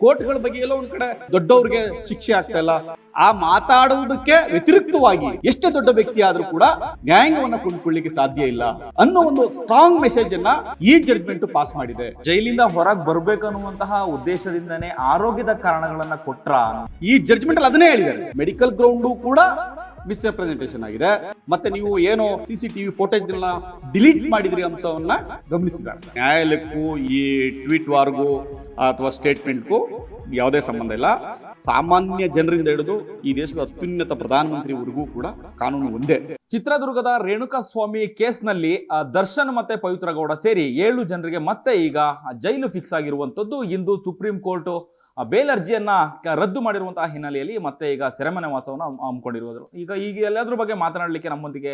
ಕೋರ್ಟ್ಗಳ ಬಗ್ಗೆ ಎಲ್ಲ ಒಂದ್ ಕಡೆ ದೊಡ್ಡವ್ರಿಗೆ ಶಿಕ್ಷೆ ಆಗ್ತಾ ಇಲ್ಲ. ಆ ಮಾತಾಡುವುದಕ್ಕೆ ವ್ಯತಿರಿಕ್ತವಾಗಿ ಎಷ್ಟೇ ದೊಡ್ಡ ವ್ಯಕ್ತಿ ಆದ್ರೂ ಕೂಡ ನ್ಯಾಯಾಂಗವನ್ನ ಕೊಂಡ್ಕೊಳ್ಳಿಕ್ಕೆ ಸಾಧ್ಯ ಇಲ್ಲ ಅನ್ನೋ ಒಂದು ಸ್ಟ್ರಾಂಗ್ ಮೆಸೇಜ್ ಅನ್ನ ಈ ಜಡ್ಜ್ಮೆಂಟ್ ಪಾಸ್ ಮಾಡಿದೆ. ಜೈಲಿಂದ ಹೊರಗೆ ಬರ್ಬೇಕನ್ನುವಂತಹ ಉದ್ದೇಶದಿಂದನೇ ಆರೋಗ್ಯದ ಕಾರಣಗಳನ್ನ ಕೊಟ್ರ ಈ ಜಡ್ಜ್ಮೆಂಟ್ ಅಲ್ಲಿ ಅದನ್ನೇ ಹೇಳಿದ್ದಾರೆ. ಮೆಡಿಕಲ್ ಗ್ರೌಂಡು ಕೂಡ ಮಿಸ್ರೆಪ್ರೆಸೆಂಟೇಷನ್ ಆಗಿದೆ. ಮತ್ತೆ ನೀವು ಏನು C C TV footage delete ಮಾಡಿದ್ರಿ ಅಂಶವನ್ನ ಗಮನಿಸಿದ್ದಾರೆ ನ್ಯಾಯಾಲಯಕ್ಕೂ ಈ ಟ್ವೀಟ್ ವಾರ್ಗೂ ಅಥವಾ ಸ್ಟೇಟ್ಮೆಂಟ್ಗೂ ಯಾವುದೇ ಸಂಬಂಧ ಇಲ್ಲ. ಸಾಮಾನ್ಯ ಜನರಿಂದ ಹಿಡಿದು ಈ ದೇಶದ ಅತ್ಯುನ್ನತ ಪ್ರಧಾನಮಂತ್ರಿವರೆಗೂ ಕೂಡ ಕಾನೂನು ಒಂದೇ. ಚಿತ್ರದುರ್ಗದ ರೇಣುಕಾ ಸ್ವಾಮಿ ಕೇಸ್ನಲ್ಲಿ ದರ್ಶನ್ ಮತ್ತೆ ಪವಿತ್ರ ಗೌಡ ಸೇರಿ ಏಳು ಜನರಿಗೆ ಮತ್ತೆ ಈಗ ಜೈಲು ಫಿಕ್ಸ್ ಆಗಿರುವಂತದ್ದು ಇಂದು ಸುಪ್ರೀಂ ಕೋರ್ಟ್ ಬೇಲ್ ಅರ್ಜಿಯನ್ನ ರದ್ದು ಮಾಡಿರುವಂತಹ ಹಿನ್ನೆಲೆಯಲ್ಲಿ ಮತ್ತೆ ಈಗ ಸೆರೆಮನೆ ವಾಸವನ್ನು ಹಮ್- ಹಮ್ಮಿಕೊಂಡಿರುವುದು. ಈಗ ಈಗ ಎಲ್ಲದ್ರ ಬಗ್ಗೆ ಮಾತನಾಡಲಿಕ್ಕೆ ನಮ್ಮೊಂದಿಗೆ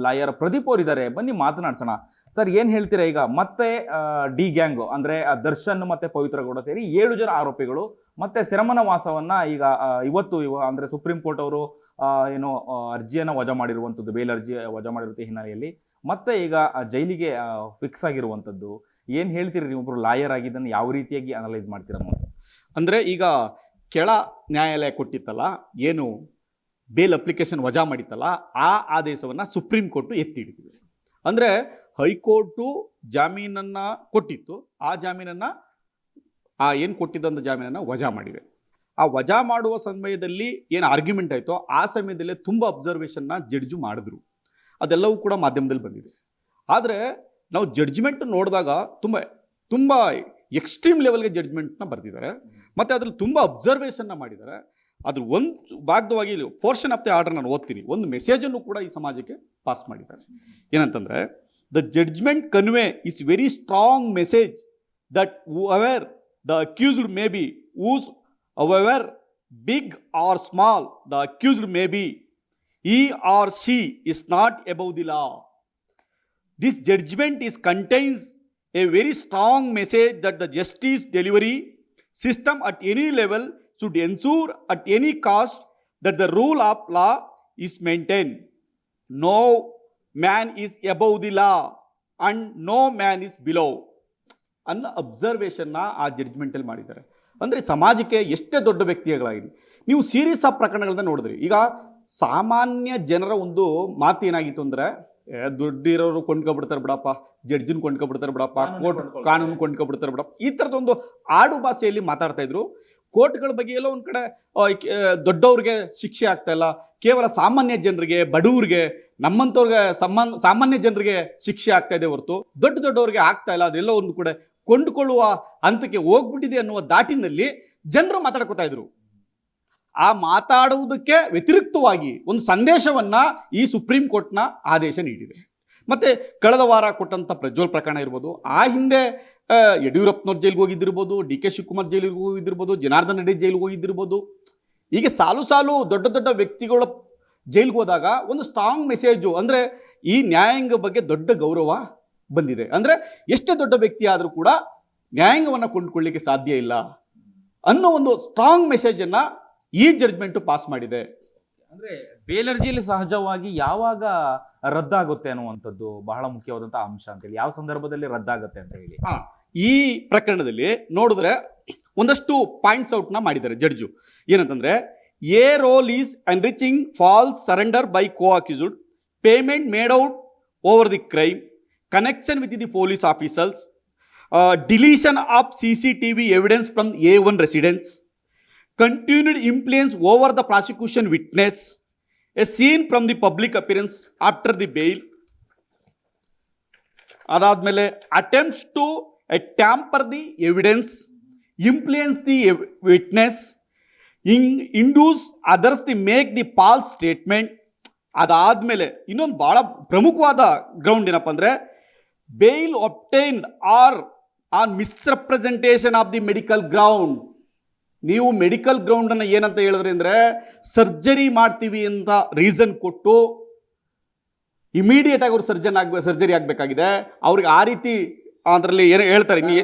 ಲಾಯರ್ ಪ್ರದೀಪ್ ಅವರಿದ್ದಾರೆ. ಬನ್ನಿ ಮಾತನಾಡ್ಸೋಣ. ಸರ್, ಏನು ಹೇಳ್ತೀರಾ ಈಗ? ಮತ್ತೆ ಡಿ ಗ್ಯಾಂಗ್ ಅಂದ್ರೆ ದರ್ಶನ್ ಮತ್ತೆ ಪವಿತ್ರ ಗೌಡ ಸೇರಿ ಏಳು ಜನ ಆರೋಪಿಗಳು ಮತ್ತೆ ಸೆರೆಮನ ವಾಸವನ್ನ ಈಗ ಇವತ್ತು ಇವ- ಅಂದ್ರೆ ಸುಪ್ರೀಂ ಕೋರ್ಟ್ ಅವರು ಏನು ಅರ್ಜಿಯನ್ನು ವಜಾ ಮಾಡಿರುವಂಥದ್ದು, ಬೇಲ್ ಅರ್ಜಿ ವಜಾ ಮಾಡಿರುವಂಥ ಹಿನ್ನೆಲೆಯಲ್ಲಿ ಮತ್ತೆ ಈಗ ಜೈಲಿಗೆ ಫಿಕ್ಸ್ ಆಗಿರುವಂಥದ್ದು. ಏನು ಹೇಳ್ತೀರಿ ನೀವೊಬ್ರು ಲಾಯರ್ ಆಗಿದ್ದನ್ನು ಯಾವ ರೀತಿಯಾಗಿ ಅನಲೈಸ್ ಮಾಡ್ತೀರಾ? ಅಂದ್ರೆ ಈಗ ಕೆಳ ನ್ಯಾಯಾಲಯ ಕೊಟ್ಟಿತ್ತಲ್ಲ, ಏನು ಬೇಲ್ ಅಪ್ಲಿಕೇಶನ್ ವಜಾ ಮಾಡಿತ್ತಲ್ಲ, ಆ ಆದೇಶವನ್ನು ಸುಪ್ರೀಂ ಕೋರ್ಟು ಎತ್ತಿ ಹಿಡಿದಿದೆ ಅಂದರೆ ಹೈಕೋರ್ಟು ಜಾಮೀನನ್ನು ಕೊಟ್ಟಿತ್ತು, ಆ ಜಾಮೀನನ್ನು, ಆ ಏನು ಕೊಟ್ಟಿದ್ದಂಥ ಜಾಮೀನನ್ನು ವಜಾ ಮಾಡಿದೆ ಆ ವಜಾ ಮಾಡುವ ಸಮಯದಲ್ಲಿ ಏನು ಆರ್ಗ್ಯುಮೆಂಟ್ ಆಯಿತೋ, ಆ ಸಮಯದಲ್ಲೇ ತುಂಬ ಅಬ್ಸರ್ವೇಷನ್ನ ಜಡ್ಜು ಮಾಡಿದ್ರು. ಅದೆಲ್ಲವೂ ಕೂಡ ಮಾಧ್ಯಮದಲ್ಲಿ ಬಂದಿದೆ. ಆದರೆ ನಾವು ಜಡ್ಜ್ಮೆಂಟ್ ನೋಡಿದಾಗ ತುಂಬ ತುಂಬ ಎಕ್ಸ್ಟ್ರೀಮ್ ಲೆವೆಲ್ಗೆ ಜಡ್ಜ್ಮೆಂಟ್ನ ಬರೆದಿದ್ದಾರೆ. ಮತ್ತು ಅದ್ರಲ್ಲಿ ತುಂಬ ಅಬ್ಸರ್ವೇಷನ್ನ ಮಾಡಿದ್ದಾರೆ. ಅದ್ರ ಒಂದು ಭಾಗವಾಗಿ ಪೋರ್ಷನ್ ಆಫ್ ದಿ ಆರ್ಡರ್ ನಾನು ಓದ್ತೀನಿ. ಒಂದು ಮೆಸೇಜನ್ನು ಕೂಡ ಈ ಸಮಾಜಕ್ಕೆ ಪಾಸ್ ಮಾಡಿದ್ದಾರೆ. ಏನಂತಂದರೆ the judgment conveys is very strong message that however the accused may be whose however big or small the accused may be he or she is not above the law this judgment is contains a very strong message that the justice delivery system at any level should ensure at any cost that the rule of law is maintained no man is above the law and no man is below ಅನ್ನೋ ಅಬ್ಸರ್ವೇಷನ್ನ ಆ ಜಡ್ಜ್ಮೆಂಟಲ್ಲಿ ಮಾಡಿದ್ದಾರೆ ಅಂದರೆ ಸಮಾಜಕ್ಕೆ ಎಷ್ಟೇ ದೊಡ್ಡ ವ್ಯಕ್ತಿಗಳಾಗಿದೆ ನೀವು series of ಪ್ರಕರಣಗಳನ್ನ ನೋಡಿದ್ರಿ ಈಗ ಸಾಮಾನ್ಯ ಜನರ ಒಂದು ಮಾತು ಏನಾಗಿತ್ತು ಅಂದರೆ ದುಡ್ಡಿರೋರು ಕೊಂಡ್ಕೊಬಿಡ್ತಾರೆ ಬಿಡಪ್ಪ ಜಡ್ಜಿನ ಕೊಂಡ್ಕೊಬಿಡ್ತಾರೆ ಬಿಡಪ್ಪ ಕೋರ್ಟ್. ಕಾನೂನು ಕೊಂಡ್ಕೊಬಿಡ್ತಾರೆ ಬಿಡಪ್ಪ. ಈ ಥರದೊಂದು ಆಡು ಭಾಷೆಯಲ್ಲಿ ಮಾತಾಡ್ತಾ ಇದ್ರು. ಕೋರ್ಟ್ಗಳ ಬಗ್ಗೆ ಎಲ್ಲ ಒಂದು ಕಡೆ ದೊಡ್ಡವ್ರಿಗೆ ಶಿಕ್ಷೆ ಆಗ್ತಾ ಇಲ್ಲ. ಕೇವಲ ಸಾಮಾನ್ಯ ಜನರಿಗೆ ಬಡವ್ರಿಗೆ ನಮ್ಮಂಥವ್ರಿಗೆ ಸಮಾನ್ ಸಾಮಾನ್ಯ ಜನರಿಗೆ ಶಿಕ್ಷೆ ಆಗ್ತಾ ಇದೆ ಹೊರತು ದೊಡ್ಡ ದೊಡ್ಡವ್ರಿಗೆ ಆಗ್ತಾ ಇಲ್ಲ. ಅದೆಲ್ಲ ಒಂದು ಕಡೆ ಕೊಂಡುಕೊಳ್ಳುವ ಹಂತಕ್ಕೆ ಹೋಗ್ಬಿಟ್ಟಿದೆ ಅನ್ನುವ ದಾಟಿನಲ್ಲಿ ಜನರು ಮಾತಾಡ್ಕೋತಾ ಇದ್ರು. ಆ ಮಾತಾಡುವುದಕ್ಕೆ ವ್ಯತಿರಿಕ್ತವಾಗಿ ಒಂದು ಸಂದೇಶವನ್ನ ಈ ಸುಪ್ರೀಂ ಕೋರ್ಟ್ನ ಆದೇಶ ನೀಡಿದೆ. ಮತ್ತೆ ಕಳೆದ ವಾರ ಕೊಟ್ಟಂತ ಪ್ರಜ್ವಲ್ ಪ್ರಕರಣ ಇರ್ಬೋದು, ಆ ಹಿಂದೆ ಯಡಿಯೂರಪ್ಪನವ್ರ ಜೈಲಿಗೆ ಹೋಗಿದ್ದಿರ್ಬೋದು ಡಿ ಕೆ ಶಿವಕುಮಾರ್ ಜೈಲಿಗೆ ಹೋಗಿದ್ದಿರ್ಬೋದು, ಜನಾರ್ದನ್ ರೆಡ್ಡಿ ಜೈಲಿಗೆ ಹೋಗಿದ್ದಿರ್ಬೋದು. ಹೀಗೆ ಸಾಲು ಸಾಲು ದೊಡ್ಡ ದೊಡ್ಡ ವ್ಯಕ್ತಿಗಳ ಜೈಲಿಗೆ ಹೋದಾಗ ಒಂದು ಸ್ಟ್ರಾಂಗ್ ಮೆಸೇಜು ಅಂದರೆ ಈ ನ್ಯಾಯಾಂಗ ಬಗ್ಗೆ ದೊಡ್ಡ ಗೌರವ ಬಂದಿದೆ. ಅಂದರೆ ಎಷ್ಟೇ ದೊಡ್ಡ ವ್ಯಕ್ತಿ ಆದರೂ ಕೂಡ ನ್ಯಾಯಾಂಗವನ್ನು ಕೊಂಡುಕೊಳ್ಳಿಕ್ಕೆ ಸಾಧ್ಯ ಇಲ್ಲ ಅನ್ನೋ ಒಂದು ಸ್ಟ್ರಾಂಗ್ ಮೆಸೇಜನ್ನು ಈ ಜಡ್ಜ್ಮೆಂಟು ಪಾಸ್ ಮಾಡಿದೆ. ಅಂದ್ರೆ ಬೇಲರ್ಜಿಯಲ್ಲಿ ಸಹಜವಾಗಿ ಯಾವಾಗ ರದ್ದಾಗುತ್ತೆ ಅನ್ನುವಂಥದ್ದು ಬಹಳ ಮುಖ್ಯವಾದಂತಹ ಅಂಶ ಅಂತೇಳಿ ಯಾವ ಸಂದರ್ಭದಲ್ಲಿ ರದ್ದಾಗುತ್ತೆ ಅಂತ ಹೇಳಿ? ಈ ಪ್ರಕರಣದಲ್ಲಿ ನೋಡಿದ್ರೆ ಒಂದಷ್ಟು ಪಾಯಿಂಟ್ಸ್ ಔಟ್ನ ಮಾಡಿದ್ದಾರೆ ಜಡ್ಜು ಏನಂತಂದ್ರೆ a role is enriching false surrender by co accused payment made out over the crime connection with the police officers deletion of C C T V evidence from a one residence continued influence over the prosecution witness, a scene from the public appearance after the bail, ಅದಾದಮೇಲೆ attempts to tamper the evidence influence the witness in induce others the make the false statement ಅದಾದಮೇಲೆ ಇನ್ನೊಂದು ಭಾಳ ಪ್ರಮುಖವಾದ ground ಏನಪ್ಪ ಅಂದರೆ bail obtained are on misrepresentation of the medical ground ನೀವು medical ಗ್ರೌಂಡನ್ನು ಏನಂತ ಹೇಳಿದ್ರೆ ಅಂದರೆ ಸರ್ಜರಿ ಮಾಡ್ತೀವಿ ಅಂತ ರೀಸನ್ ಕೊಟ್ಟು ಇಮಿಡಿಯೇಟಾಗಿ ಅವ್ರು ಸರ್ಜನ್ ಆಗ ಸರ್ಜರಿ ಆಗಬೇಕಾಗಿದೆ. ಅವ್ರಿಗೆ ಆ ರೀತಿ ಅದರಲ್ಲಿ ಏನು ಹೇಳ್ತಾರೆ ಇನ್ನು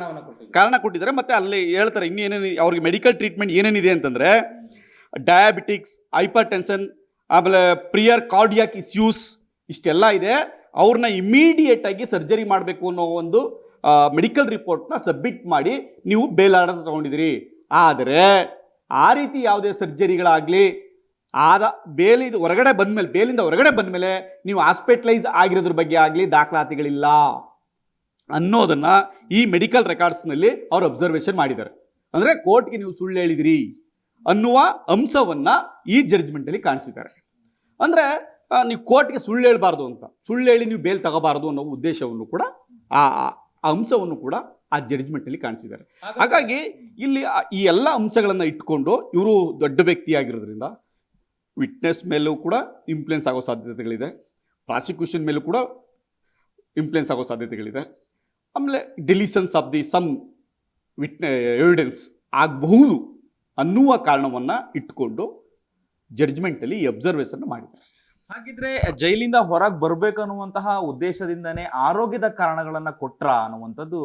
ಕಾರಣ ಕೊಟ್ಟಿದ್ದಾರೆ ಮತ್ತು ಅಲ್ಲಿ ಹೇಳ್ತಾರೆ ಇನ್ನು ಏನೇನು ಅವ್ರಿಗೆ ಮೆಡಿಕಲ್ ಟ್ರೀಟ್ಮೆಂಟ್ ಏನೇನಿದೆ ಅಂತಂದರೆ ಡಯಾಬಿಟಿಕ್ಸ್ ಹೈಪರ್ ಟೆನ್ಷನ್ ಆಮೇಲೆ ಪ್ರಿಯರ್ ಕಾರ್ಡಿಯಾಕ್ ಇಸ್ಯೂಸ್ ಇಷ್ಟೆಲ್ಲ ಇದೆ. ಅವ್ರನ್ನ ಇಮಿಡಿಯೇಟಾಗಿ ಸರ್ಜರಿ ಮಾಡಬೇಕು ಅನ್ನೋ ಒಂದು ಮೆಡಿಕಲ್ ರಿಪೋರ್ಟ್ನ ಸಬ್ಮಿಟ್ ಮಾಡಿ ನೀವು ಬೇಲ್ ಆರ್ಡರ್ ತಗೊಂಡಿದ್ದೀರಿ. ಆದರೆ ಆ ರೀತಿ ಯಾವುದೇ ಸರ್ಜರಿಗಳಾಗಲಿ, ಆದ ಬೇಲಿದ ಹೊರಗಡೆ ಬಂದಮೇಲೆ, ಬೇಲಿಂದ ಹೊರಗಡೆ ಬಂದಮೇಲೆ ನೀವು ಹಾಸ್ಪಿಟಲೈಸ್ ಆಗಿರೋದ್ರ ಬಗ್ಗೆ ಆಗಲಿ ದಾಖಲಾತಿಗಳಿಲ್ಲ ಅನ್ನೋದನ್ನ ಈ ಮೆಡಿಕಲ್ ರೆಕಾರ್ಡ್ಸ್ನಲ್ಲಿ ಅವ್ರು ಅಬ್ಸರ್ವೇಷನ್ ಮಾಡಿದ್ದಾರೆ. ಅಂದರೆ ಕೋರ್ಟ್ಗೆ ನೀವು ಸುಳ್ಳು ಹೇಳಿದಿರಿ ಅನ್ನುವ ಅಂಶವನ್ನ ಈ ಜಡ್ಜ್ಮೆಂಟಲ್ಲಿ ಕಾಣಿಸಿದ್ದಾರೆ. ಅಂದರೆ ನೀವು ಕೋರ್ಟ್ಗೆ ಸುಳ್ಳು ಹೇಳಬಾರ್ದು ಅಂತ, ಸುಳ್ಳು ಹೇಳಿ ನೀವು ಬೇಲ್ ತಗೋಬಾರ್ದು ಅನ್ನೋ ಉದ್ದೇಶವನ್ನು ಕೂಡ ಆ ಅಂಶವನ್ನು ಕೂಡ ಆ ಜಡ್ಜ್ಮೆಂಟಲ್ಲಿ ಕಾಣಿಸಿದ್ದಾರೆ. ಹಾಗಾಗಿ ಇಲ್ಲಿ ಈ ಎಲ್ಲ ಅಂಶಗಳನ್ನು ಇಟ್ಕೊಂಡು ಇವರು ದೊಡ್ಡ ವ್ಯಕ್ತಿಯಾಗಿರೋದ್ರಿಂದ ವಿಟ್ನೆಸ್ ಮೇಲೂ ಕೂಡ ಇಂಪ್ಲುಯೆನ್ಸ್ ಆಗೋ ಸಾಧ್ಯತೆಗಳಿದೆ. ಪ್ರಾಸಿಕ್ಯೂಷನ್ ಮೇಲೂ ಕೂಡ ಇಂಪ್ಲುಯೆನ್ಸ್ ಆಗೋ ಸಾಧ್ಯತೆಗಳಿದೆ. ಆಮೇಲೆ deletions of the some witness evidence ಆಗಬಹುದು ಅನ್ನುವ ಕಾರಣವನ್ನು ಇಟ್ಕೊಂಡು ಜಡ್ಜ್ಮೆಂಟಲ್ಲಿ ಈ ಅಬ್ಸರ್ವೇಷನ್ ಮಾಡಿದ್ದಾರೆ. ಹಾಗಿದ್ರೆ ಜೈಲಿಂದ ಹೊರಗೆ ಬರ್ಬೇಕನ್ನುವಂತಹ ಉದ್ದೇಶದಿಂದನೇ ಆರೋಗ್ಯದ ಕಾರಣಗಳನ್ನ ಕೊಟ್ರ ಅನ್ನುವಂಥದ್ದು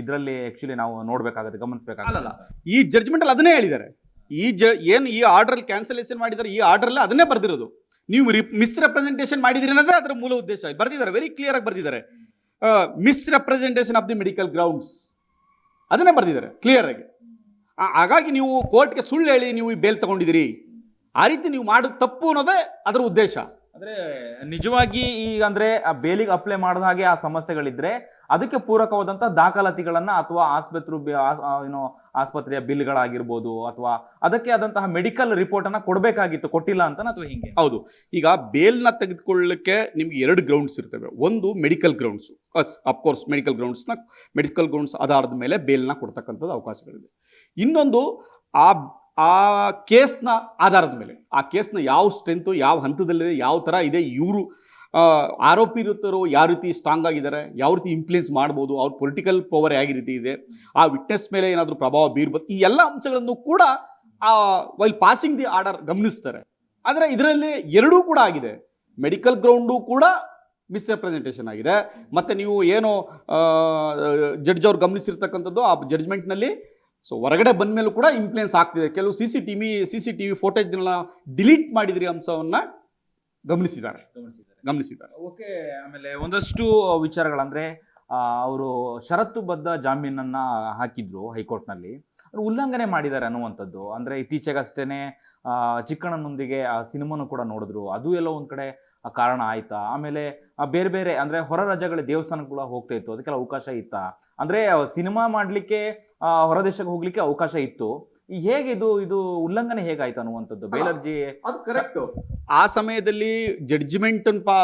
ಇದರಲ್ಲಿ ಆಕ್ಚುಲಿ ನಾವು ನೋಡ್ಬೇಕಾಗತ್ತೆ ಗಮನಿಸಬೇಕಾಗಲ್ಲ ಈ ಜಡ್ಜ್ಮೆಂಟ್ ಅಲ್ಲಿ ಅದನ್ನೇ ಹೇಳಿದ್ದಾರೆ. ಈ ಜ, ಏನು ಈ ಆರ್ಡರ್ ಕ್ಯಾನ್ಸಲೇಷನ್ ಮಾಡಿದ್ದಾರೆ, ಈ ಆರ್ಡ್ರಲ್ಲಿ ಅದನ್ನೇ ಬರ್ದಿರೋದು. ನೀವು ರಿ ಮಿಸ್ರೆಪ್ರೆಸೆಂಟೇಷನ್ ಮಾಡಿದಿರಿ ಅನ್ನೋದೇ ಅದರ ಮೂಲ ಉದ್ದೇಶ. ಬರ್ದಿದ್ದಾರೆ ವೆರಿ ಕ್ಲಿಯರ್ ಆಗಿ ಬರ್ದಿದ್ದಾರೆ. Misrepresentation of the medical grounds ಅದನ್ನೇ ಬರ್ದಿದ್ದಾರೆ ಕ್ಲಿಯರ್ ಆಗಿ. ಹಾಗಾಗಿ ನೀವು ಕೋರ್ಟ್ಗೆ ಸುಳ್ಳು ಹೇಳಿ ನೀವು ಈ ಬೇಲ್ ತಗೊಂಡಿದ್ದೀರಿ. ಆ ರೀತಿ ನೀವು ಮಾಡೋದು ತಪ್ಪು ಅನ್ನೋದೇ ಅದರ ಉದ್ದೇಶ. ಅಂದ್ರೆ ನಿಜವಾಗಿ ಈಗ ಅಂದ್ರೆ ಆ ಬೇಲಿಗೆ ಅಪ್ಲೈ ಮಾಡಿದ ಹಾಗೆ ಆ ಸಮಸ್ಯೆಗಳಿದ್ರೆ ಅದಕ್ಕೆ ಪೂರಕವಾದಂತ ದಾಖಲಾತಿಗಳನ್ನ ಅಥವಾ ಆಸ್ಪತ್ರೆ ಏನೋ ಆಸ್ಪತ್ರೆಯ ಬಿಲ್ಗಳಾಗಿರ್ಬೋದು ಅಥವಾ ಅದಕ್ಕೆ ಆದಂತಹ ಮೆಡಿಕಲ್ ರಿಪೋರ್ಟ್ ಅನ್ನ ಕೊಡ್ಬೇಕಾಗಿತ್ತು, ಕೊಟ್ಟಿಲ್ಲ ಅಂತ ಅಥವಾ ಹಿಂಗೆ? ಹೌದು. ಈಗ ಬೇಲ್ನ ತೆಗೆದುಕೊಳ್ಳಲಿಕ್ಕೆ ನಿಮ್ಗೆ ಎರಡು ಗ್ರೌಂಡ್ಸ್ ಇರ್ತವೆ. ಒಂದು medical grounds as of course medical ಗ್ರೌಂಡ್ಸ್ನ medical grounds ಆಧಾರದ ಮೇಲೆ ಬೇಲ್ನ ಕೊಡ್ತಕ್ಕಂಥದ್ದು ಅವಕಾಶಗಳಿದೆ. ಇನ್ನೊಂದು ಆ ಆ ಕೇಸ್ನ ಆಧಾರದ ಮೇಲೆ, ಆ ಕೇಸ್ನ ಯಾವ ಸ್ಟ್ರೆಂತು, ಯಾವ ಹಂತದಲ್ಲಿದೆ, ಯಾವ ಥರ ಇದೆ, ಇವರು ಆರೋಪಿ ಇರುತ್ತರೋ ಯಾವ ರೀತಿ ಸ್ಟ್ರಾಂಗ್ ಆಗಿದ್ದಾರೆ, ಯಾವ ರೀತಿ ಇನ್ಫ್ಲುಯೆನ್ಸ್ ಮಾಡ್ಬೋದು, ಅವ್ರ ಪೊಲಿಟಿಕಲ್ ಪವರ್ ಯಾವ ರೀತಿ ಇದೆ, ಆ ವಿಟ್ನೆಸ್ ಮೇಲೆ ಏನಾದರೂ ಪ್ರಭಾವ ಬೀರ್ಬೋದು, ಈ ಎಲ್ಲ ಅಂಶಗಳನ್ನು ಕೂಡ ವೈಲ್ ಪಾಸಿಂಗ್ ದಿ ಆರ್ಡರ್ ಗಮನಿಸ್ತಾರೆ. ಆದರೆ ಇದರಲ್ಲಿ ಎರಡೂ ಕೂಡ ಆಗಿದೆ. ಮೆಡಿಕಲ್ ಗ್ರೌಂಡು ಕೂಡ ಮಿಸ್ರೆಪ್ರೆಸೆಂಟೇಷನ್ ಆಗಿದೆ. ಮತ್ತು ನೀವು ಏನು ಜಡ್ಜ್ ಅವ್ರು ಗಮನಿಸಿರ್ತಕ್ಕಂಥದ್ದು, ಆ ಜಡ್ಜ್ಮೆಂಟ್ನಲ್ಲಿ ಸೊ ಹೊರಗಡೆ ಬಂದ ಮೇಲೂ ಕೂಡ ಇನ್ಫ್ಲುಯೆನ್ಸ್ ಆಗ್ತಿದೆ. ಕೆಲವು C C T V C C T V ಫೋಟೇಜ್ನ delete ಮಾಡಿದ್ರಿ ಅಂಶವನ್ನು ಗಮನಿಸಿದ್ದಾರೆ. ಗಮನಿಸಿದ್ದಾರೆ. ಓಕೆ ಆಮೇಲೆ ಒಂದಷ್ಟು ವಿಚಾರಗಳಂದ್ರೆ ಅವರು ಷರತ್ತುಬದ್ಧ ಜಾಮೀನನ್ನು ಹಾಕಿದ್ರು ಹೈಕೋರ್ಟ್ನಲ್ಲಿ. ಅವ್ರು ಉಲ್ಲಂಘನೆ ಮಾಡಿದ್ದಾರೆ ಅನ್ನುವಂಥದ್ದು. ಅಂದ್ರೆ ಇತ್ತೀಚೆಗಷ್ಟೇ ಚಿಕ್ಕಣ್ಣನೊಂದಿಗೆ ಆ ಸಿನಿಮಾನು ಕೂಡ ನೋಡಿದ್ರು. ಅದು ಎಲ್ಲ ಒಂದು ಕಡೆ ಕಾರಣ ಆಯ್ತಾ? ಆಮೇಲೆ ಬೇರೆ ಬೇರೆ ಅಂದ್ರೆ ಹೊರ ರಾಜ್ಯಗಳ ದೇವಸ್ಥಾನಗಳ ಕೂಡ ಹೋಗ್ತಾ ಇತ್ತು. ಅದಕ್ಕೆಲ್ಲ ಅವಕಾಶ ಇತ್ತಾ? ಅಂದ್ರೆ ಸಿನಿಮಾ ಮಾಡ್ಲಿಕ್ಕೆ ಆ, ಹೊರ ದೇಶಕ್ಕೆ ಹೋಗ್ಲಿಕ್ಕೆ ಅವಕಾಶ ಇತ್ತು. ಹೇಗಿದು ಹೇಗೆ ಇದು ಇದು ಉಲ್ಲಂಘನೆ ಹೇಗಾಯ್ತು ಅನ್ನುವಂಥದ್ದು? ಬೇಲರ್ಜಿ ಅದು ಕರೆಕ್ಟ್ ಆ ಸಮಯದಲ್ಲಿ ಜಡ್ಜ್ಮೆಂಟ್ ಪಾ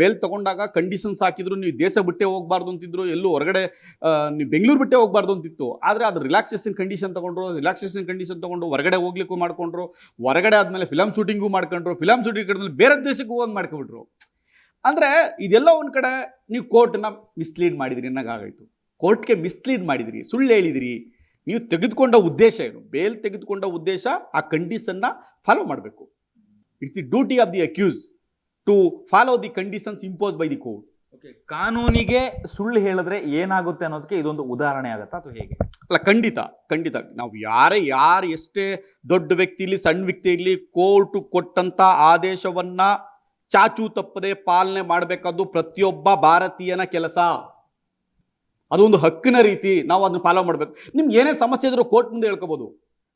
ಬೇಲ್ ತಗೊಂಡಾಗ ಕಂಡೀಷನ್ಸ್ ಹಾಕಿದ್ರು ನೀವು ದೇಶ ಬಿಟ್ಟೆ ಹೋಗ್ಬಾರ್ದು ಅಂತಿದ್ರು ಎಲ್ಲೂ ಹೊರಗಡೆ ಆ, ನೀವು ಬೆಂಗಳೂರು ಬಿಟ್ಟೆ ಹೋಗ್ಬಾರ್ದು ಅಂತಿತ್ತು. ಆದ್ರೆ ಅದು ರಿಲ್ಯಾಕ್ಸೇಷನ್ ಕಂಡೀಷನ್ ತಗೊಂಡ್ರು ರಿಲ್ಯಾಕ್ಸೇಷನ್ ಕಂಡೀಷನ್ ತಗೊಂಡು ಹೊರಗಡೆ ಹೋಗ್ಲಿಕ್ಕೂ ಮಾಡ್ಕೊಂಡ್ರು ಹೊರಗಡೆ ಆದ್ಮೇಲೆ ಫಿಲಮ್ ಶೂಟಿಂಗು ಮಾಡ್ಕೊಂಡ್ರು ಫಿಲಮ್ ಶೂಟಿಂಗ್ ಕಡಿದ್ಮೇಲೆ ಬೇರೆ ದೇಶಕ್ಕೂ ಒಂದು ಮಾಡ್ಕೊಬಿಟ್ರು. ಅಂದರೆ ಇದೆಲ್ಲ ಒಂದು ಕಡೆ ನೀವು ನ ಮಿಸ್ಲೀಡ್ ಮಾಡಿದ್ರಿ ಅನ್ನೋಕ್ಕಾಗಾಯ್ತು ಕೋರ್ಟ್ಗೆ ಮಿಸ್ಲೀಡ್ ಮಾಡಿದಿರಿ ಸುಳ್ಳು ಹೇಳಿದಿರಿ. ನೀವು ತೆಗೆದುಕೊಂಡ ಉದ್ದೇಶ ಏನು? ಬೇಲ್ ತೆಗೆದುಕೊಂಡ ಉದ್ದೇಶ ಆ ಕಂಡೀಷನ್ನ ಫಾಲೋ ಮಾಡಬೇಕು. It's the duty of the accuse to follow the conditions impose by the court ಕಾನೂನಿಗೆ ಸುಳ್ಳು ಹೇಳಿದ್ರೆ ಏನಾಗುತ್ತೆ ಅನ್ನೋದಕ್ಕೆ ಇದೊಂದು ಉದಾಹರಣೆ ಆಗುತ್ತಾ ಅಥವಾ ಹೇಗೆ? ಅಲ್ಲ ಖಂಡಿತ ಖಂಡಿತ. ನಾವು ಯಾರೇ ಯಾರು ಎಷ್ಟೇ ದೊಡ್ಡ ವ್ಯಕ್ತಿ ಇರಲಿ ಸಣ್ಣ ವ್ಯಕ್ತಿ ಇರಲಿ ಕೋರ್ಟ್ ಕೊಟ್ಟಂತ ಆದೇಶವನ್ನ ಚಾಚು ತಪ್ಪದೆ ಪಾಲನೆ ಮಾಡಬೇಕಾದ್ದು ಪ್ರತಿಯೊಬ್ಬ ಭಾರತೀಯನ ಕೆಲಸ. ಅದೊಂದು ಹಕ್ಕಿನ ರೀತಿ ನಾವು ಅದನ್ನ ಫಾಲೋ ಮಾಡಬೇಕು. ನಿಮ್ಗೆ ಏನೇ ಸಮಸ್ಯೆ ಇದ್ರೂ ಕೋರ್ಟ್ ಮುಂದೆ ಹೇಳ್ಕೋಬೋದು.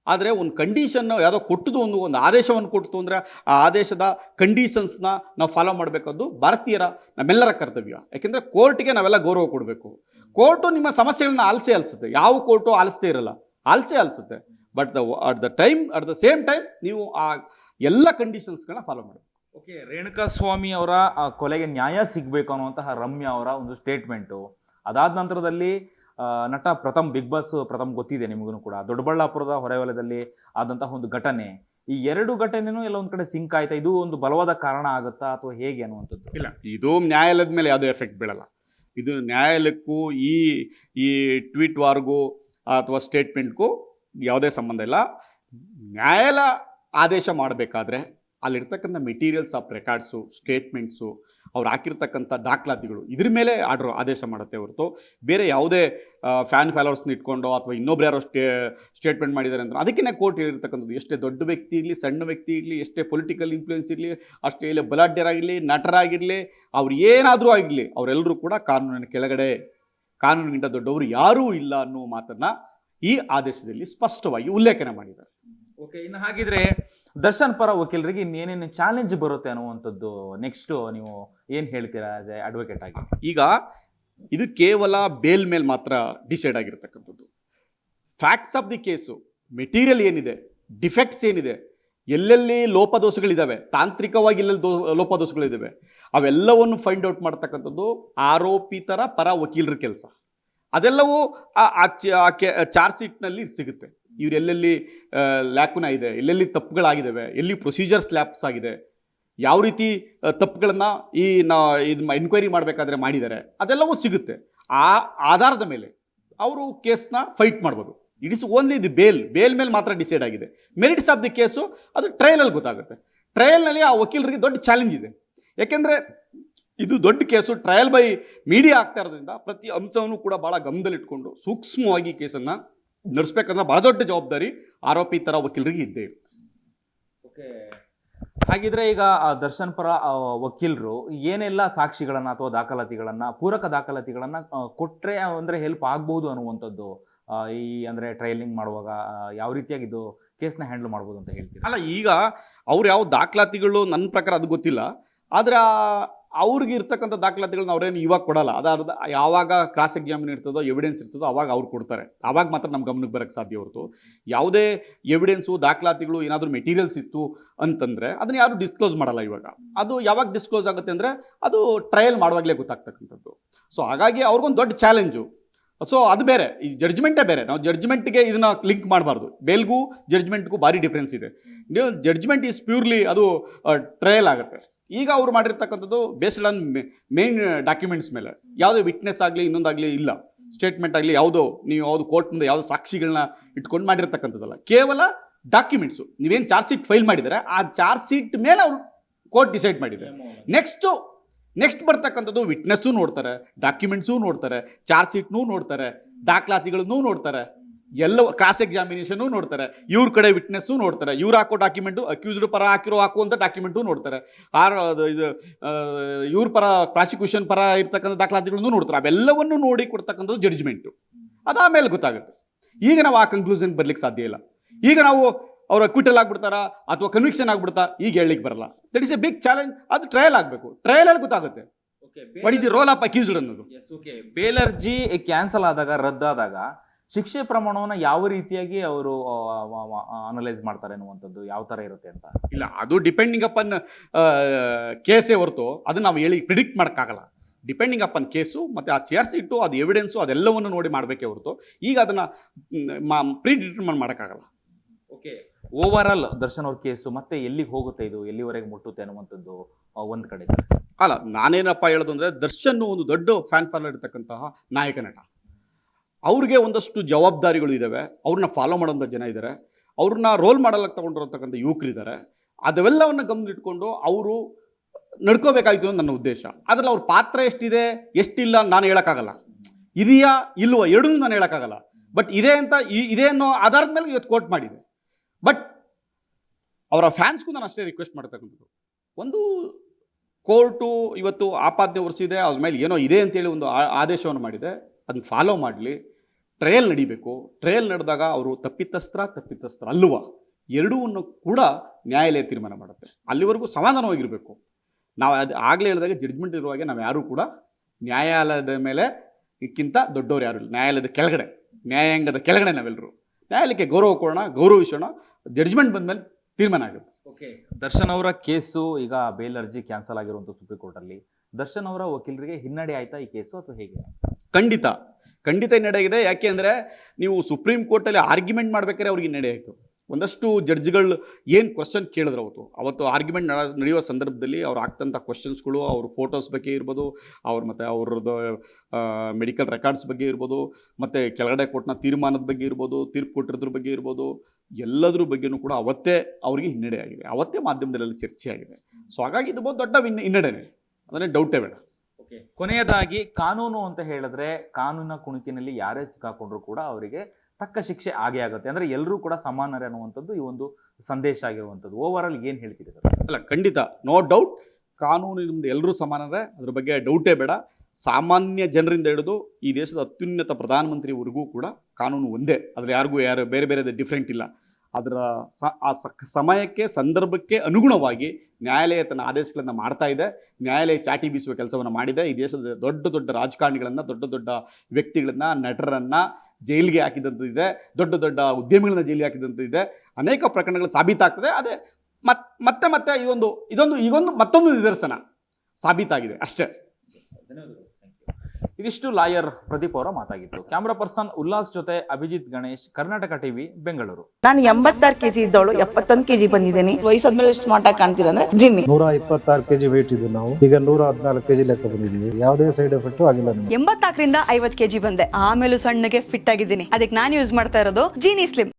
ಆದರೆ ಒಂದು ಕಂಡೀಷನ್ ಯಾವುದೋ ಕೊಟ್ಟದು ಒಂದು ಒಂದು ಆದೇಶವನ್ನು ಕೊಡ್ತು ಅಂದರೆ ಆ ಆದೇಶದ ಕಂಡೀಷನ್ಸ್ನ ನಾವು ಫಾಲೋ ಮಾಡಬೇಕಾದ್ದು ಭಾರತೀಯರ, ನಮ್ಮೆಲ್ಲರ ಕರ್ತವ್ಯ. ಯಾಕೆಂದರೆ ಕೋರ್ಟ್ಗೆ ನಾವೆಲ್ಲ ಗೌರವ ಕೊಡಬೇಕು. ಕೋರ್ಟು ನಿಮ್ಮ ಸಮಸ್ಯೆಗಳನ್ನ ಆಲಿಸೇ ಆಲಿಸುತ್ತೆ. ಯಾವ ಕೋರ್ಟು ಆಲಿಸ್ತೇ ಇರಲ್ಲ. ಆಲಿಸೇ ಆಲಿಸುತ್ತೆ. But the at the time at the same time ನೀವು ಆ ಎಲ್ಲ ಕಂಡೀಷನ್ಸ್ಗಳನ್ನ ಫಾಲೋ ಮಾಡಬೇಕು. ಓಕೆ ರೇಣುಕಾ ಸ್ವಾಮಿ ಅವರ ಕೊಲೆಗೆ ನ್ಯಾಯ ಸಿಗಬೇಕು ಅನ್ನುವಂತಹ ರಮ್ಯಾ ಅವರ ಒಂದು ಸ್ಟೇಟ್ಮೆಂಟು ಅದಾದ ನಂತರದಲ್ಲಿ ನಟ ಪ್ರಥಮ್ ಬಿಗ್ ಬಾಸ್ ಪ್ರಥಮ್ ಗೊತ್ತಿದೆ ನಿಮಗೂ ಕೂಡ. ದೊಡ್ಡಬಳ್ಳಾಪುರದ ಹೊರವಲಯದಲ್ಲಿ ಆದಂತಹ ಒಂದು ಘಟನೆ. ಈ ಎರಡು ಘಟನೆನೂ ಎಲ್ಲ ಒಂದು ಕಡೆ ಸಿಂಕ್ ಆಯ್ತಾ? ಇದು ಒಂದು ಬಲವಾದ ಕಾರಣ ಆಗುತ್ತಾ ಅಥವಾ ಹೇಗೆ ಅನ್ನುವಂಥದ್ದು? ಇಲ್ಲ, ಇದು ನ್ಯಾಯಾಲಯದ ಮೇಲೆ ಯಾವುದೇ ಎಫೆಕ್ಟ್ ಬೀಳಲ್ಲ. ಇದು ನ್ಯಾಯಾಲಯಕ್ಕೂ ಈ ಈ ಟ್ವೀಟ್ ವಾರ್ಗೂ ಅಥವಾ ಸ್ಟೇಟ್ಮೆಂಟ್ಗೂ ಯಾವುದೇ ಸಂಬಂಧ ಇಲ್ಲ. ನ್ಯಾಯಾಲಯ ಆದೇಶ ಮಾಡಬೇಕಾದ್ರೆ ಅಲ್ಲಿರ್ತಕ್ಕಂಥ ಮೆಟೀರಿಯಲ್ಸ್ ಆಫ್ ರೆಕಾರ್ಡ್ಸು ಸ್ಟೇಟ್ಮೆಂಟ್ಸು ಅವ್ರು ಹಾಕಿರ್ತಕ್ಕಂಥ ದಾಖಲಾತಿಗಳು ಇದ್ರ ಮೇಲೆ ಆರ್ಡ್ರ್ ಆದೇಶ ಮಾಡುತ್ತೆ ಹೊರತು ಬೇರೆ ಯಾವುದೇ ಫ್ಯಾನ್ ಫಾಲೋವರ್ಸ್ನ ಇಟ್ಕೊಂಡು ಅಥವಾ ಇನ್ನೊಬ್ರು ಯಾರೋ ಸ್ಟೇ ಸ್ಟೇಟ್ಮೆಂಟ್ ಮಾಡಿದ್ದಾರೆ ಅಂತ ಅದಕ್ಕಿಂತ ಕೋರ್ಟ್ ಹೇಳಿರ್ತಕ್ಕಂಥದ್ದು ಎಷ್ಟೇ ದೊಡ್ಡ ವ್ಯಕ್ತಿ ಇರಲಿ, ಸಣ್ಣ ವ್ಯಕ್ತಿ ಇರಲಿ, ಎಷ್ಟೇ ಪೊಲಿಟಿಕಲ್ ಇನ್ಫ್ಲೂಯೆನ್ಸ್ ಇರಲಿ, ಅಷ್ಟೇ ಇಲ್ಲ ಬಲಾಢ್ಯರಾಗಿರಲಿ, ನಟರಾಗಿರಲಿ, ಅವ್ರು ಏನಾದರೂ ಆಗಿರಲಿ ಅವರೆಲ್ಲರೂ ಕೂಡ ಕಾನೂನಿನ ಕೆಳಗಡೆ, ಕಾನೂನಿಗಿಂತ ದೊಡ್ಡವರು ಯಾರೂ ಇಲ್ಲ ಅನ್ನೋ ಮಾತನ್ನು ಈ ಆದೇಶದಲ್ಲಿ ಸ್ಪಷ್ಟವಾಗಿ ಉಲ್ಲೇಖನ ಮಾಡಿದ್ದಾರೆ. ಓಕೆ ಇನ್ನು ಹಾಗಿದ್ರೆ ದರ್ಶನ್ ಪರ ವಕೀಲರಿಗೆ ಇನ್ನೇನೇನು ಚಾಲೆಂಜ್ ಬರುತ್ತೆ ಅನ್ನುವಂಥದ್ದು ನೆಕ್ಸ್ಟ್ ನೀವು ಏನು ಹೇಳ್ತೀರಾ ಆಸ್ ಎ ಅಡ್ವೊಕೇಟ್ ಆಗಿ ಈಗ ಇದು ಕೇವಲ ಬೇಲ್ ಮೇಲೆ ಮಾತ್ರ ಡಿಸೈಡ್ ಆಗಿರ್ತಕ್ಕಂಥದ್ದು facts of the case material ಏನಿದೆ ಡಿಫೆಕ್ಟ್ಸ್ ಏನಿದೆ ಎಲ್ಲೆಲ್ಲಿ ಲೋಪದೋಷಗಳಿದ್ದಾವೆ ತಾಂತ್ರಿಕವಾಗಿ ಎಲ್ಲೆಲ್ಲಿ ದೋ ಲೋಪದೋಷಗಳಿದ್ದಾವೆ ಅವೆಲ್ಲವನ್ನು ಫೈಂಡ್ ಔಟ್ ಮಾಡ್ತಕ್ಕಂಥದ್ದು ಆರೋಪಿತರ ಪರ ವಕೀಲರ ಕೆಲಸ ಅದೆಲ್ಲವೂ ಆ- ಚಾರ್ಜ್ ಶೀಟ್ನಲ್ಲಿ ಸಿಗುತ್ತೆ ಇವ್ರು ಎಲ್ಲೆಲ್ಲಿ ಲ್ಯಾಕುನ ಇದೆ, ಎಲ್ಲೆಲ್ಲಿ ತಪ್ಪುಗಳಾಗಿದ್ದಾವೆ ಎಲ್ಲಿ ಪ್ರೊಸೀಜರ್ಸ್ ಲ್ಯಾಪ್ಸ್ ಆಗಿದೆ, ಯಾವ ರೀತಿ ತಪ್ಪುಗಳನ್ನು ಈ ನಾ, ಇದು ಎನ್ಕ್ವೈರಿ ಮಾಡಬೇಕಾದ್ರೆ ಮಾಡಿದ್ದಾರೆ ಅದೆಲ್ಲವೂ ಸಿಗುತ್ತೆ. ಆ ಆಧಾರದ ಮೇಲೆ ಅವರು ಕೇಸ್ನ ಫೈಟ್ ಮಾಡ್ಬೋದು. It is only the bail bail ಮೇಲೆ ಮಾತ್ರ ಡಿಸೈಡ್ ಆಗಿದೆ. ಮೆರಿಟ್ಸ್ ಆಫ್ ದಿ ಕೇಸು ಅದು ಟ್ರಯಲಲ್ಲಿ ಗೊತ್ತಾಗುತ್ತೆ. ಟ್ರಯಲ್ನಲ್ಲಿ ಆ ವಕೀಲರಿಗೆ ದೊಡ್ಡ ಚಾಲೆಂಜ್ ಇದೆ. ಯಾಕೆಂದರೆ ಇದು ದೊಡ್ಡ ಕೇಸು ಟ್ರಯಲ್ ಬೈ ಮೀಡಿಯಾ ಆಗ್ತಾ ಇರೋದ್ರಿಂದ ಪ್ರತಿ ಅಂಶವನ್ನು ಕೂಡ ಭಾಳ ಗಮನದಲ್ಲಿಟ್ಕೊಂಡು ಸೂಕ್ಷ್ಮವಾಗಿ ಕೇಸನ್ನು ನಡೆಸ್ಬೇಕನ್ನೋ ಬಹಳ ದೊಡ್ಡ ಜವಾಬ್ದಾರಿ ಆರೋಪಿತರ ವಕೀಲರಿಗೆ ಇದ್ದೇ ಓಕೆ. ಹಾಗಿದ್ರೆ ಈಗ ಆ ದರ್ಶನ್ ಪರ ವಕೀಲರು ಏನೆಲ್ಲ ಸಾಕ್ಷಿಗಳನ್ನ ಅಥವಾ ದಾಖಲಾತಿಗಳನ್ನ ಪೂರಕ ದಾಖಲಾತಿಗಳನ್ನ ಕೊಟ್ರೆ ಅಂದ್ರೆ ಹೆಲ್ಪ್ ಆಗ್ಬಹುದು ಅನ್ನುವಂಥದ್ದು ಈ ಅಂದ್ರೆ ಟ್ರೈಲಿಂಗ್ ಮಾಡುವಾಗ ಯಾವ ರೀತಿಯಾಗಿ ಇದು ಕೇಸ್ನ ಹ್ಯಾಂಡಲ್ ಮಾಡ್ಬೋದು ಅಂತ ಹೇಳ್ತೀವಿ ಅಲ್ಲ ಈಗ ಅವ್ರು ಯಾವ ದಾಖಲಾತಿಗಳು ನನ್ನ ಪ್ರಕಾರ ಅದು ಗೊತ್ತಿಲ್ಲ. ಆದರೆ ಅವ್ರಿಗೆ ಇರ್ತಕ್ಕಂಥ ದಾಖಲಾತಿಗಳನ್ನ ಅವ್ರೇನು ಇವಾಗ ಕೊಡಲ್ಲ. ಅದಾದ ಯಾವಾಗ ಕ್ರಾಸ್ ಎಕ್ಸಾಮಿನ್ ಇರ್ತದೋ ಎವಿಡೆನ್ಸ್ ಇರ್ತದೋ ಅವಾಗ ಅವ್ರು ಕೊಡ್ತಾರೆ. ಅವಾಗ ಮಾತ್ರ ನಮ್ಮ ಗಮನಕ್ಕೆ ಬರೋಕ್ಕೆ ಸಾಧ್ಯ ಹೊರತು. ಯಾವುದೇ ಎವಿಡೆನ್ಸು ದಾಖಲಾತಿಗಳು ಏನಾದರೂ ಮೆಟೀರಿಯಲ್ಸ್ ಇತ್ತು ಅಂತಂದರೆ ಅದನ್ನ ಯಾರು ಡಿಸ್ಕ್ಲೋಸ್ ಮಾಡಲ್ಲ ಇವಾಗ. ಅದು ಯಾವಾಗ ಡಿಸ್ಕ್ಲೋಸ್ ಆಗುತ್ತೆ ಅಂದರೆ ಅದು ಟ್ರಯಲ್ ಮಾಡುವಾಗಲೇ ಗೊತ್ತಾಗ್ತಕ್ಕಂಥದ್ದು. ಸೊ ಹಾಗಾಗಿ ಅವ್ರಿಗೊಂದು ದೊಡ್ಡ ಚಾಲೆಂಜು ಸೊ ಅದು ಬೇರೆ. ಈ ಜಡ್ಜ್ಮೆಂಟೇ ಬೇರೆ. ನಾವು ಜಡ್ಜ್ಮೆಂಟ್ಗೆ ಇದನ್ನ ಲಿಂಕ್ ಮಾಡಬಾರ್ದು. ಬೇಲ್ಗೂ ಜಡ್ಜ್ಮೆಂಟ್ಗೂ ಭಾರಿ ಡಿಫ್ರೆನ್ಸ್ ಇದೆ. ಜಡ್ಜ್ಮೆಂಟ್ ಈಸ್ ಪ್ಯೂರ್ಲಿ ಅದು ಟ್ರಯಲ್ ಆಗುತ್ತೆ. ಈಗ ಅವ್ರು ಮಾಡಿರ್ತಕ್ಕಂಥದ್ದು ಬೇಸ್ಡ್ ಆನ್ ಮೇನ್ ಡಾಕ್ಯುಮೆಂಟ್ಸ್ ಮೇಲೆ. ಯಾವುದೇ ವಿಟ್ನೆಸ್ ಆಗಲಿ ಇನ್ನೊಂದಾಗಲಿ ಇಲ್ಲ. ಸ್ಟೇಟ್ಮೆಂಟ್ ಆಗಲಿ ಯಾವುದೋ ನೀವು ಯಾವುದು ಕೋರ್ಟ್ ಮುಂದೆ ಯಾವುದೋ ಸಾಕ್ಷಿಗಳನ್ನ ಇಟ್ಕೊಂಡು ಮಾಡಿರ್ತಕ್ಕಂಥದ್ದಲ್ಲ. ಕೇವಲ ಡಾಕ್ಯುಮೆಂಟ್ಸು ನೀವೇನು ಚಾರ್ಜ್ ಶೀಟ್ ಫೈಲ್ ಮಾಡಿದರೆ ಆ ಚಾರ್ಜ್ ಶೀಟ್ ಮೇಲೆ ಅವರು ಕೋರ್ಟ್ ಡಿಸೈಡ್ ಮಾಡಿದೆ ನೆಕ್ಸ್ಟು ನೆಕ್ಸ್ಟ್ ಬರ್ತಕ್ಕಂಥದ್ದು ವಿಟ್ನೆಸ್ಸು ನೋಡ್ತಾರೆ ಡಾಕ್ಯುಮೆಂಟ್ಸು ನೋಡ್ತಾರೆ ಚಾರ್ಜ್ ಶೀಟ್ನೂ ನೋಡ್ತಾರೆ ದಾಖಲಾತಿಗಳನ್ನೂ ನೋಡ್ತಾರೆ. ಎಲ್ಲ ಕ್ರಾಸ್ ಎಕ್ಸಾಮಿನೇಷನು ನೋಡ್ತಾರೆ. ಇವ್ರ ಕಡೆ ವಿಟ್ನೆಸ್ಸು ನೋಡ್ತಾರೆ. ಇವ್ರು ಹಾಕೋ ಡಾಕ್ಯುಮೆಂಟು ಅಕ್ಯೂಸ್ಡ್ ಪರ ಹಾಕಿರೋ ಹಾಕುವಂಥ ಡಾಕ್ಯುಮೆಂಟು ನೋಡ್ತಾರೆ. ಆರ್ ಇದು ಇವ್ರ ಪರ ಪ್ರಾಸಿಕ್ಯೂಷನ್ ಪರ ಇರ್ತಕ್ಕಂಥ ದಾಖಲಾತಿಗಳನ್ನು ನೋಡ್ತಾರೆ. ಅವೆಲ್ಲವನ್ನು ನೋಡಿ ಕೊಡ್ತಕ್ಕಂಥದ್ದು ಜಡ್ಜ್ಮೆಂಟು ಅದಾದಮೇಲೆ ಗೊತ್ತಾಗುತ್ತೆ. ಈಗ ನಾವು ಆ ಕನ್ಕ್ಲೂಷನ್ ಬರ್ಲಿಕ್ಕೆ ಸಾಧ್ಯ ಇಲ್ಲ. ಈಗ ನಾವು ಅವ್ರು ಅಕ್ವಿಟಲ್ ಆಗ್ಬಿಡ್ತಾರಾ ಅಥವಾ ಕನ್ವಿಕ್ಷನ್ ಆಗ್ಬಿಡ್ತಾ ಈಗ ಹೇಳಲಿಕ್ಕೆ ಬರಲ್ಲ. That is a big challenge ಅದು ಟ್ರಯಲ್ ಆಗಬೇಕು. ಟ್ರಯಲಲ್ಲಿ ಗೊತ್ತಾಗುತ್ತೆ. ಬಟ್ ಇದು ರೋಲ್ ಆಫ್ ಅಕ್ಯೂಸ್ಡ್ ಅನ್ನೋದು? ಬೇಲರ್ಜಿ ಕ್ಯಾನ್ಸಲ್ ಆದಾಗ ರದ್ದಾದಾಗ ಶಿಕ್ಷೆ ಪ್ರಮಾಣವನ್ನು ಯಾವ ರೀತಿಯಾಗಿ ಅವರು ಅನಲೈಸ್ ಮಾಡ್ತಾರೆ ಅನ್ನುವಂಥದ್ದು ಯಾವ ಥರ ಇರುತ್ತೆ ಅಂತ? ಇಲ್ಲ ಅದು ಡಿಪೆಂಡಿಂಗ್ ಅಪನ್ ಕೇಸೇ ಹೊರತು ಅದನ್ನು ನಾವು ಹೇಳಿ ಪ್ರಿಡಿಕ್ಟ್ ಮಾಡೋಕ್ಕಾಗಲ್ಲ. ಡಿಪೆಂಡಿಂಗ್ ಅಪನ್ ಕೇಸು ಮತ್ತು ಆ ಚೇರ್ಸ್ ಇಟ್ಟು ಅದು ಎವಿಡೆನ್ಸು ಅದೆಲ್ಲವನ್ನು ನೋಡಿ ಮಾಡಬೇಕೇ ಹೊರತು ಈಗ ಅದನ್ನು ಪ್ರೀ ಡಿಟರ್ಮನ್ ಮಾಡೋಕ್ಕಾಗಲ್ಲ. ಓಕೆ ಓವರ್ ಆಲ್ ದರ್ಶನ್ ಅವ್ರ ಕೇಸು ಮತ್ತೆ ಎಲ್ಲಿಗೆ ಹೋಗುತ್ತೆ ಇದು ಎಲ್ಲಿವರೆಗೆ ಮುಟ್ಟುತ್ತೆ ಅನ್ನುವಂಥದ್ದು ಒಂದು ಕಡೆ ಸರ್. ಅಲ್ಲ ನಾನೇನಪ್ಪ ಹೇಳೋದು ಅಂದರೆ ದರ್ಶನ್ ಒಂದು ದೊಡ್ಡ ಫ್ಯಾನ್ ಫಾಲೋ ಇರ್ತಕ್ಕಂತಹ ನಾಯಕ ನಟ. ಅವ್ರಿಗೆ ಒಂದಷ್ಟು ಜವಾಬ್ದಾರಿಗಳು ಇದ್ದಾವೆ ಅವ್ರನ್ನ ಫಾಲೋ ಮಾಡೋಂಥ ಜನ ಇದ್ದಾರೆ ಅವ್ರನ್ನ ರೋಲ್ ಮಾಡಲಕ್ಕೆ ತಗೊಂಡಿರತಕ್ಕಂಥ ಯುವಕರಿದ್ದಾರೆ ಅದೆಲ್ಲವನ್ನು ಗಮನಿಟ್ಕೊಂಡು ಅವರು ನಡ್ಕೋಬೇಕಾಯ್ತು ಅನ್ನೋದು ನನ್ನ ಉದ್ದೇಶ. ಅದರಲ್ಲಿ ಅವ್ರ ಪಾತ್ರ ಎಷ್ಟಿದೆ? ಎಷ್ಟಿಲ್ಲ ನಾನು ಹೇಳೋಕ್ಕಾಗಲ್ಲ. ಇದೆಯಾ? ಇಲ್ವೋ? ಎರಡೂ ನಾನು ಹೇಳೋಕ್ಕಾಗಲ್ಲ. ಬಟ್ ಇದೆ ಅಂತ ಈ- ಇದೇ ಅನ್ನೋ ಆಧಾರದ ಮೇಲೆ ಇವತ್ತು ಕೋಟ್ ಮಾಡಿದೆ. ಬಟ್ ಅವರ ಫ್ಯಾನ್ಸ್ಗೂ ನಾನು ಅಷ್ಟೇ ರಿಕ್ವೆಸ್ಟ್ ಮಾಡ್ತಕ್ಕಂಥದ್ದು. ಒಂದು ಕೋರ್ಟು ಇವತ್ತು ಆಪಾದನೆ ಹೊರಿಸಿದೆ ಅದ್ರ ಮೇಲೆ ಏನೋ ಇದೆ ಅಂತೇಳಿ ಒಂದು ಆದೇಶವನ್ನು ಮಾಡಿದೆ. ಅದನ್ನ ಫಾಲೋ ಮಾಡಲಿ. ಟ್ರಯಲ್ ನಡಿಬೇಕು. ಟ್ರಯಲ್ ನಡೆದಾಗ ಅವರು ತಪ್ಪಿತಸ್ತ್ರ ತಪ್ಪಿತಸ್ತ್ರ ಅಲ್ಲುವ ಎರಡೂವನ್ನು ಕೂಡ ನ್ಯಾಯಾಲಯ ತೀರ್ಮಾನ ಮಾಡುತ್ತೆ. ಅಲ್ಲಿವರೆಗೂ ಸಮಾಧಾನವಾಗಿರಬೇಕು. ನಾವು ಅದು ಆಗಲೇ ಹೇಳಿದಾಗ ಜಡ್ಜ್ಮೆಂಟ್ ಇರುವಾಗ ನಾವು ಯಾರೂ ಕೂಡ ನ್ಯಾಯಾಲಯದ ಮೇಲೆ ಇಕ್ಕಿಂತ ದೊಡ್ಡವ್ರು ಯಾರು ಇಲ್ಲ. ನ್ಯಾಯಾಲಯದ ಕೆಳಗಡೆ, ನ್ಯಾಯಾಂಗದ ಕೆಳಗಡೆ ನಾವೆಲ್ಲರೂ ನ್ಯಾಯಾಲಯಕ್ಕೆ ಗೌರವ ಕೊಡೋಣ, ಗೌರವಿಸೋಣ ಜಡ್ಜ್ಮೆಂಟ್ ಬಂದಮೇಲೆ ತೀರ್ಮಾನ ಆಗುತ್ತೆ ಓಕೆ ದರ್ಶನ್ ಅವರ ಕೇಸು ಈಗ ಬೇಲ್ ಅರ್ಜಿ ಕ್ಯಾನ್ಸಲ್ ಆಗಿರುವಂಥ ಸುಪ್ರೀಂ ಕೋರ್ಟ್ ಅಲ್ಲಿ. ದರ್ಶನ್ ಅವರ ವಕೀಲರಿಗೆ ಹಿನ್ನಡೆ ಆಯ್ತಾ ಈ ಕೇಸು ಅಥವಾ ಹೇಗೆ? ಖಂಡಿತ. ಖಂಡಿತ ಹಿನ್ನಡೆಯಾಗಿದೆ ಯಾಕೆ ಅಂದರೆ ನೀವು ಸುಪ್ರೀಂ ಕೋರ್ಟಲ್ಲಿ ಆರ್ಗ್ಯುಮೆಂಟ್ ಮಾಡ್ಬೇಕಾದ್ರೆ ಅವ್ರಿಗೆ ಹಿನ್ನಡೆ ಆಯಿತು. ಒಂದಷ್ಟು ಜಡ್ಜ್ಗಳು ಏನು ಕ್ವಶನ್ ಕೇಳಿದ್ರು ಅವತ್ತು? ಅವತ್ತು ಆರ್ಗ್ಯುಮೆಂಟ್ ನಡೆಯುವ ಸಂದರ್ಭದಲ್ಲಿ ಅವ್ರು ಆಗ್ತಂಥ ಕ್ವಶನ್ಸ್ಗಳು ಅವ್ರ ಫೋಟೋಸ್ ಬಗ್ಗೆ ಇರ್ಬೋದು, ಅವ್ರ ಮತ್ತು ಅವ್ರದ್ದು ಮೆಡಿಕಲ್ ರೆಕಾರ್ಡ್ಸ್ ಬಗ್ಗೆ ಇರ್ಬೋದು, ಮತ್ತು ಕೆಳಗಡೆ ಕೋರ್ಟ್ನ ತೀರ್ಮಾನದ ಬಗ್ಗೆ ಇರ್ಬೋದು, ತೀರ್ಪು ಕೊಟ್ಟಿರೋದ್ರ ಬಗ್ಗೆ ಇರ್ಬೋದು, ಎಲ್ಲದ್ರ ಬಗ್ಗೆನೂ ಕೂಡ ಅವತ್ತೇ ಅವರಿಗೆ ಹಿನ್ನಡೆ ಆಗಿದೆ. ಅವತ್ತೇ ಮಾಧ್ಯಮದಲ್ಲೆಲ್ಲ ಚರ್ಚೆ ಆಗಿದೆ. ಸೊ ಹಾಗಾಗಿ ಇದು ಬಹು ದೊಡ್ಡ ಹಿನ್ನ ಹಿನ್ನಡೆನೇ. ಅದನ್ನೇ ಡೌಟೇ ಬೇಡ. ಓಕೆ. ಕೊನೆಯದಾಗಿ ಕಾನೂನು ಅಂತ ಹೇಳಿದ್ರೆ ಕಾನೂನಿನ ಕುಣಿಕಿನಲ್ಲಿ ಯಾರೇ ಸಿಕ್ಕಾಕೊಂಡ್ರು ಕೂಡ ಅವರಿಗೆ ತಕ್ಕ ಶಿಕ್ಷೆ ಆಗೇ ಆಗುತ್ತೆ. ಅಂದ್ರೆ ಎಲ್ಲರೂ ಕೂಡ ಸಮಾನರೇ ಅನ್ನುವಂಥದ್ದು ಈ ಒಂದು ಸಂದೇಶ ಆಗಿರುವಂಥದ್ದು. ಓವರ್ ಆಲ್ ಏನ್ ಹೇಳ್ತೀರಿ ಸರ್? ಅಲ್ಲ ಖಂಡಿತ. ನೋ ಡೌಟ್ ಕಾನೂನಿನ ಮುಂದೆ ಎಲ್ಲರೂ ಸಮಾನರೇ. ಅದ್ರ ಬಗ್ಗೆ ಡೌಟೇ ಬೇಡ. ಸಾಮಾನ್ಯ ಜನರಿಂದ ಹಿಡಿದು ಈ ದೇಶದ ಅತ್ಯುನ್ನತ ಪ್ರಧಾನಮಂತ್ರಿವರೆಗೂ ಕೂಡ ಕಾನೂನು ಒಂದೇ. ಅದ್ರಲ್ಲಿ ಯಾರಿಗೂ ಯಾರು ಬೇರೆ ಬೇರೆ ಡಿಫ್ರೆಂಟ್ ಇಲ್ಲ. ಅದರ ಸ, ಆ ಸಮಯಕ್ಕೆ, ಸಂದರ್ಭಕ್ಕೆ ಅನುಗುಣವಾಗಿ ನ್ಯಾಯಾಲಯ ತನ್ನ ಆದೇಶಗಳನ್ನು ಮಾಡ್ತಾ ಇದೆ. ನ್ಯಾಯಾಲಯ ಚಾಟಿ ಬೀಸುವ ಕೆಲಸವನ್ನು ಮಾಡಿದೆ. ಈ ದೇಶದ ದೊಡ್ಡ ದೊಡ್ಡ ರಾಜಕಾರಣಿಗಳನ್ನು, ದೊಡ್ಡ ದೊಡ್ಡ ವ್ಯಕ್ತಿಗಳನ್ನ, ನಟರನ್ನು ಜೈಲಿಗೆ ಹಾಕಿದಂಥದ್ದಿದೆ ದೊಡ್ಡ ದೊಡ್ಡ ಉದ್ಯಮಿಗಳನ್ನ ಜೈಲಿಗೆ ಹಾಕಿದಂಥದ್ದಿದೆ ಅನೇಕ ಪ್ರಕರಣಗಳು ಸಾಬೀತಾಗ್ತದೆ. ಅದೇ ಮತ್, ಮತ್ತೆ ಮತ್ತೆ ಈ ಒಂದು, ಇದೊಂದು ಈಗೊಂದು ಮತ್ತೊಂದು ನಿದರ್ಶನ ಸಾಬೀತಾಗಿದೆ ಅಷ್ಟೇ. ಇದಿಷ್ಟು ಲಾಯರ್ ಪ್ರದೀಪ್ ಅವರ ಮಾತಾಗಿತ್ತು ಕ್ಯಾಮ್ರಾ ಪರ್ಸನ್ ಉಲ್ಲಾಸ್ ಜೊತೆ ಅಭಿಜಿತ್ ಗಣೇಶ್ ಕರ್ನಾಟಕ ಟಿವಿ ಬೆಂಗಳೂರು. ನಾನು ಎಂಬತ್ತಾರು ಕೆಜಿ ಇದ್ದವಳು ಎಪ್ಪತ್ತೊಂದು ಕೆಜಿ ಬಂದಿದ್ದೀನಿ. ವಯಸ್ಸಾದ್ಮೇಲೆ ಸ್ಮಾರ್ಟ್ ಆಗಿ ಕಾಣ್ತೀರಾ ಅಂದ್ರೆ ಜಿನ್ನಿ. ನೂರ ಇಪ್ಪತ್ತಾರು ಕೆಜಿ ವೇಟ್ ಇದ್ದು ನಾವು. ಈಗ ನೂರ ಹದಿನಾಲ್ಕು ಕೆಜಿ ಲೆಕ್ಕ ಬಂದಿದ್ದೀವಿ. ಯಾವುದೇ ಸೈಡ್ ಎಫೆಕ್ಟ್ ಆಗಿಲ್ಲ ನಮಗೆ. ಎಂಬತ್ತಾಕರಿಂದ ಐವತ್ ಕೆಜಿ ಬಂದೆ. ಆಮೇಲೆ ಸಣ್ಣಗೆ ಫಿಟ್ ಆಗಿದ್ದೀನಿ. ಅದಕ್ಕೆ ನಾನು ಯೂಸ್ ಮಾಡ್ತಾ ಇರೋದು ಜೀನಿ ಸ್ಲಿಮ್